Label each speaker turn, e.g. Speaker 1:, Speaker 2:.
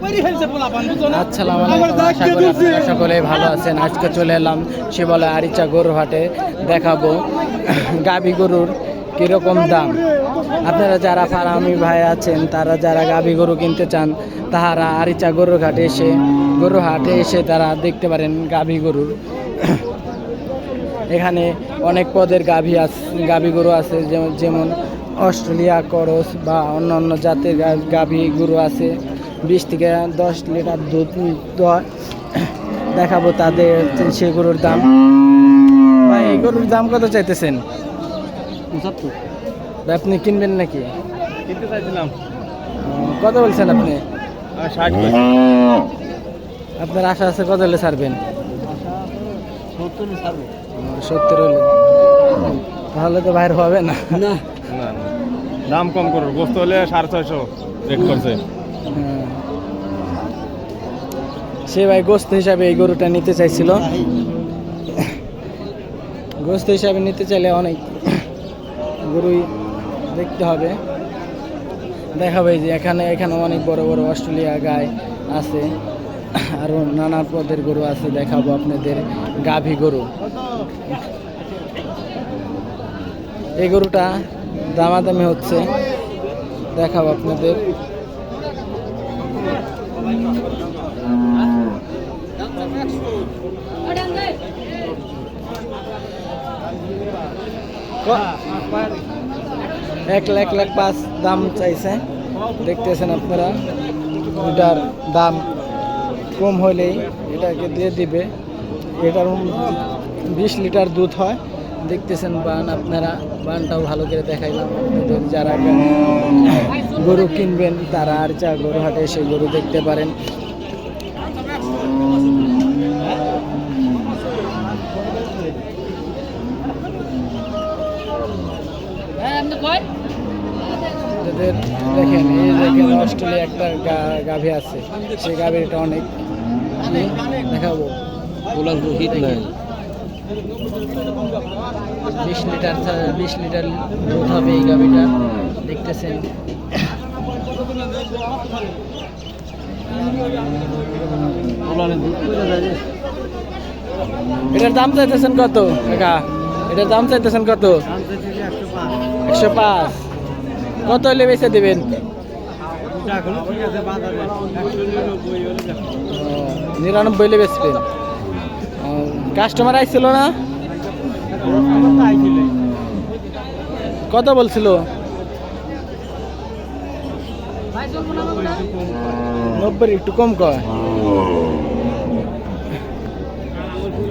Speaker 1: আসসালামু আলাইকুম আশা করি আপনারা সকলে ভালো আছেন। আজকে চলে এলাম শিবলে আরিচা গরু হাটে। দেখাবো গাবি গরুর কীরকম দাম। আপনারা যারা ফারামি ভাই আছেন তারা যারা গাবি গরু কিনতে চান তাহারা আরিচা গরুর ঘাটে এসে গরু হাটে এসে তারা দেখতে পারেন গাভী গরুর। এখানে অনেক পদের গাভী আছে গাভী গরু আছে যেমন যেমন অস্ট্রেলিয়া করস বা অন্য অন্য জাতের গাভী গরু আছে। বিশ থেকে দশ লিটার দুধ দেখাবো তাদের সে গরুর দাম। ভাই এই গরুর দাম কত চাইতেছেন? আপনি কিনবেন নাকি?
Speaker 2: কিনতে চাইছিলাম।
Speaker 1: কত বলছেন আপনি? আপনার আশা আছে কত হলে ছাড়বেন?
Speaker 2: সত্তর
Speaker 1: হলে তাহলে তো বাইরে হবে না।
Speaker 2: দাম কম করো। বস্তু হলে সাড়ে ছয়শো রেট করছে।
Speaker 1: সে ভাই গোস্ত হিসাবে এই গরুটা নিতে চাইছিল। গোস্ত হিসাবে নিতে চাইলে অনেক গরুই দেখতে হবে। দেখাবে যে এখানে এখানে অনেক বড় বড় অস্ট্রেলিয়া গাই আছে আরও নানা পদের গরু আছে, দেখাবো আপনাদের গাভী গরু। এই গরুটা দামাদামি হচ্ছে, দেখাবো আপনাদের। এক লাখ লাখ পাঁচ দাম চাইছে দেখতেছেন আপনারা এটার দাম কম হলেই এটাকে দিয়ে দিবে এটার বিশ লিটার দুধ হয় দেখতেছেন বান, আপনারা বানটাও ভালো করে দেখাইলাম। যারা গরু কিনবেন, তারা আর চা গরু হাটে এসে গরু দেখতে পারেন। তাদের দেখেন, এই দেখেন অস্ট্রেলিয়া একটা গাভী আছে। সেই গাভীটা অনেক। দেখাবো।
Speaker 2: হিট নাই।
Speaker 1: বিশ লিটার বিশ লিটার দুধ হবে এই গাভীটা। দেখতেছেন। এটার দাম চাইতেছেন কত? কাকা, এটার দাম চাইতেছেন কত? একশো পাঁচ। কত হলে বেচে দিবেন? নিরানব্বই হলে কাস্টমার আইছিল না? কত বলছিল? নব্বই একটু কম কয়।